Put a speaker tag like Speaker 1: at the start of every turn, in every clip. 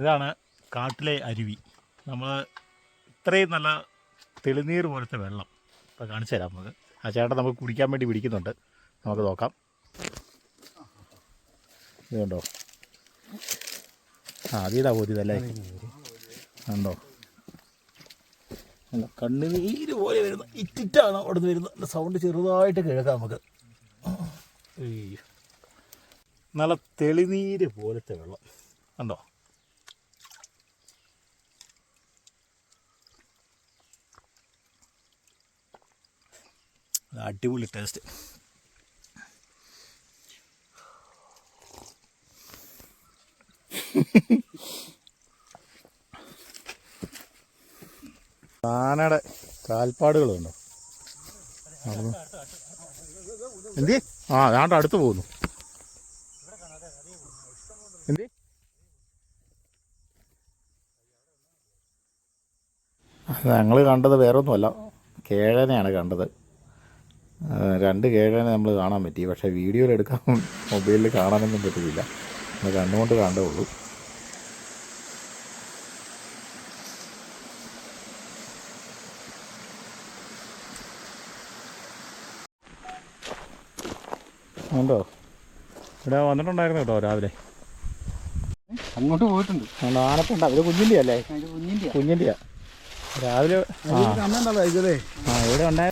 Speaker 1: ഇതാണ് കാട്ടിലെ അരുവി. നമ്മൾ ഇത്രയും നല്ല തെളിനീർ പോലത്തെ വെള്ളം ഇപ്പോൾ കാണിച്ചു തരാം നമുക്ക്. ആ ചേട്ടൻ നമുക്ക് കുടിക്കാൻ വേണ്ടി പിടിക്കുന്നുണ്ട്. നമുക്ക് നോക്കാം. ഇതുണ്ടോ ആ അതീതാ പോരിതല്ലേ ഉണ്ടോ അല്ല കണ്ണുനീര് പോലെ വരുന്ന ഇറ്റിറ്റാണ് അവിടെ നിന്ന് വരുന്നത് സൗണ്ട് ചെറുതായിട്ട് കേൾക്കാം നമുക്ക്. നല്ല തെളിനീര് പോലത്തെ വെള്ളം. കണ്ടോ? അടിപൊളി ടേസ്റ്റ് ആനയുടെ കാൽപ്പാടുകളുണ്ടോ എന്തി? ആ അതാണ്ട് അടുത്ത് പോകുന്നു. എന്തി? ഞങ്ങൾ കണ്ടത് വേറൊന്നുമല്ല. കേഴനെയാണ് കണ്ടത്. രണ്ട് കേഴനെ നമ്മൾ കാണാൻ പറ്റി. പക്ഷേ വീഡിയോയിൽ എടുക്കാൻ മൊബൈലിൽ കാണാനൊന്നും പറ്റുന്നില്ല നമ്മൾ കണ്ണുകൊണ്ട് കാണേ ഉള്ളൂ. ഉണ്ടോ? ഇവിടെ വന്നിട്ടുണ്ടായിരുന്നു കേട്ടോ രാവിലെ.
Speaker 2: അങ്ങോട്ട് പോയിട്ടുണ്ട്.
Speaker 1: ആനത്തുണ്ട് ആനപ്പുണ്ട്. അവർ കുഞ്ഞിന്റെ അല്ലേ
Speaker 2: കുഞ്ഞിന്റെ
Speaker 1: കുഞ്ഞിന്റെ രാവിലെ ആ ഇവിടെ ഉണ്ടായ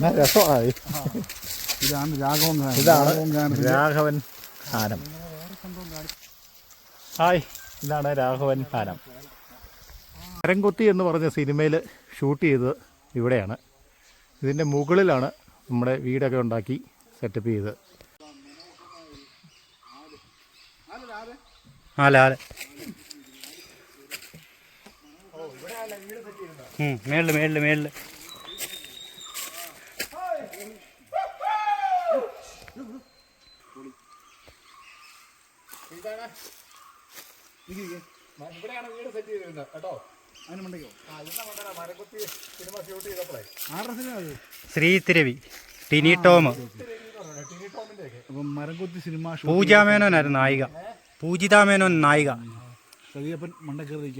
Speaker 1: രസമായി.
Speaker 2: ഇതാണ് രാഘവൻ
Speaker 1: ഇതാണ്
Speaker 2: രാഘവൻ
Speaker 1: ഹാനം. ഹായ് ഇതാണ് രാഘവൻ ഹാനം. മരംകൊത്തി എന്ന് പറഞ്ഞ സിനിമയിൽ ഷൂട്ട് ചെയ്തത് ഇവിടെയാണ്. ഇതിന്റെ മുകളിലാണ് നമ്മുടെ വീടൊക്കെ ഉണ്ടാക്കി സെറ്റപ്പ് ചെയ്തത്.
Speaker 3: ആ ലാല. മേളിൽ മേളിൽ മേളിൽ.
Speaker 1: ഇവിടെയാണ് വീട് സെറ്റ് ചെയ്തിരുന്നത് കേട്ടോ
Speaker 2: അതിന് മണ്ടയ്ക്കോ
Speaker 1: ആ സിനിമ ഷൂട്ട് ചെയ്തപ്പോഴേ
Speaker 2: ആഡ്രസ്സിനാ അത്
Speaker 3: ശ്രീതിരവി ടിനി ടോം
Speaker 1: ടിനി ടോമിന്റെ ഒക്കെ
Speaker 2: അപ്പം മരംകൊത്തി സിനിമ
Speaker 3: പൂജാമേനോനായിരുന്നു നായിക പൂജിതാമേനോൻ നായിക
Speaker 2: സതിയപ്പൻ മണ്ട കയറി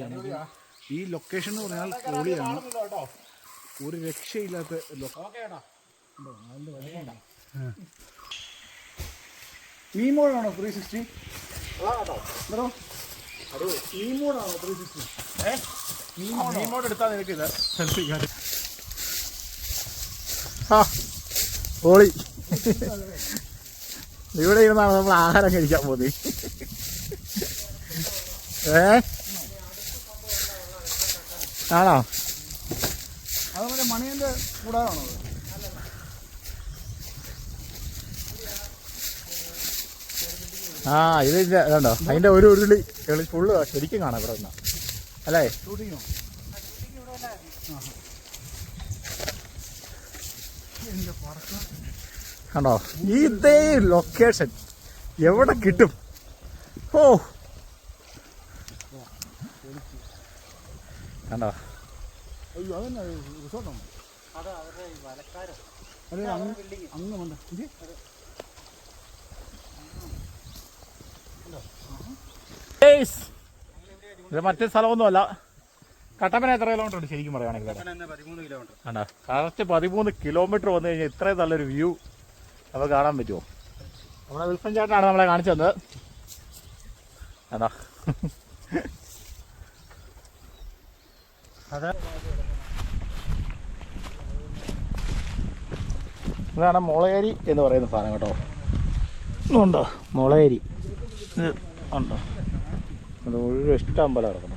Speaker 2: ഈ ലൊക്കേഷൻ എന്ന് പറഞ്ഞാൽ പൊളിയാണ്
Speaker 1: കേട്ടോ
Speaker 2: ഒരു രക്ഷയില്ലാത്ത ഈ മോഡാണോ ത്രീ സിക്സ്റ്റി
Speaker 1: ഓളി ഇവിടെ ഇരുന്നാണ് നമ്മൾ ആഹാരം കഴിക്കാൻ പോകുന്നത് ഏ? ആണോ?
Speaker 2: അതുപോലെ മണിയന്റെ മണിയന്റെ കൂടാതാണോ അത്
Speaker 1: ആ ഇത് കണ്ടോ ഇതുണ്ടോ? അതിന്റെ ഒരു ഉരുളി എളി ഫുള്ള് ശരിക്കും കാണാം ഇവിടെ നിന്ന്. അല്ലേ?
Speaker 2: ഷൂട്ടിങ്ങോ?
Speaker 1: കണ്ടോ? ഇതേ ലൊക്കേഷൻ എവിടെ കിട്ടും? ഓ. കണ്ടോ?
Speaker 2: അങ്ങ് വേണ്ട ഇത്
Speaker 1: ഏയ്സ്. ഇത് മറ്റേ സ്ഥലമൊന്നുമല്ല. കട്ടപ്പന എത്ര കിലോമീറ്റർ ഉണ്ട് ശരിക്കും പറയുകയാണെങ്കിൽ ഇവിടെ?
Speaker 3: പതിമൂന്ന് കിലോമീറ്റർ
Speaker 1: ആണോ? കറക്റ്റ് പതിമൂന്ന് കിലോമീറ്റർ വന്നു കഴിഞ്ഞാൽ ഇത്രയും നല്ലൊരു വ്യൂ നമുക്ക് കാണാൻ പറ്റുമോ? നമ്മുടെ വിൽസൺ ചേട്ടനാണ് നമ്മളെ കാണിച്ചു തന്നത്.
Speaker 3: അതെ.
Speaker 1: ഇതാണ് മുളയരി എന്ന് പറയുന്ന സാധനം കേട്ടോ. ഉണ്ടോ? മുളയരി. ഇത് ഉണ്ടോ? അത് മുഴുവൻ ഇഷ്ടം പോലെ കിടക്കുന്നു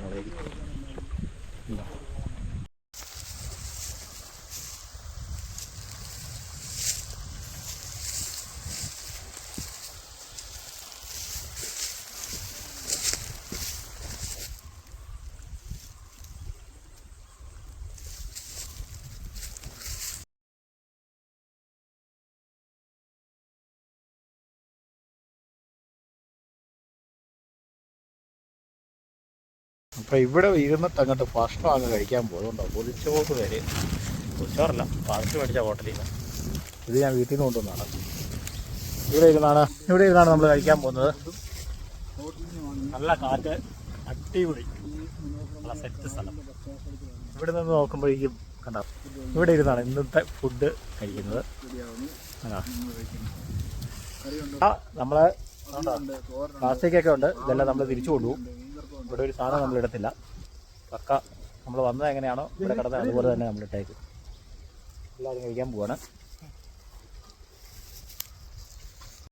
Speaker 1: അപ്പോൾ ഇവിടെ ഇരുന്നിട്ട് അങ്ങോട്ട് ഭക്ഷണം അങ്ങ് കഴിക്കാൻ പോകുന്നുണ്ടോ. പൊതിച്ചോറ് വരെ. പൊതിച്ചോറല്ല പാർട്ടി മേടിച്ച ഹോട്ടലിൽ നിന്ന് ഇത് ഞാൻ വീട്ടിൽ നിന്ന് കൊണ്ടുവന്നതാണ്. ഇവിടെ ഇരുന്നാണ്. ഇവിടെ ഇരുന്നാണ് നമ്മൾ കഴിക്കാൻ പോകുന്നത്. നല്ല കാറ്റ്. അടിപൊളി. നല്ല സെറ്റ് സ്ഥലം. ഇവിടെ നിന്ന് നോക്കുമ്പോഴേക്കും കണ്ടോ? ഇവിടെ ഇരുന്നാണ് ഇന്നത്തെ ഫുഡ് കഴിക്കുന്നത്? ആ നമ്മളെ പ്ലാസ്റ്റിക്കൊക്കെ ഉണ്ട്. ഇതെല്ലാം നമ്മൾ തിരിച്ചു കൊണ്ടുപോകും. ഇവിടെ ഒരു സാധനം നമ്മൾ ഇടത്തില്ല. കക്ക നമ്മൾ വന്നത് എങ്ങനെയാണോ ഇവിടെ കിടന്നത് അതുപോലെ തന്നെ നമ്മൾ ഇട്ടേക്കും. എല്ലാവരും കഴിക്കാൻ പോവാണ്.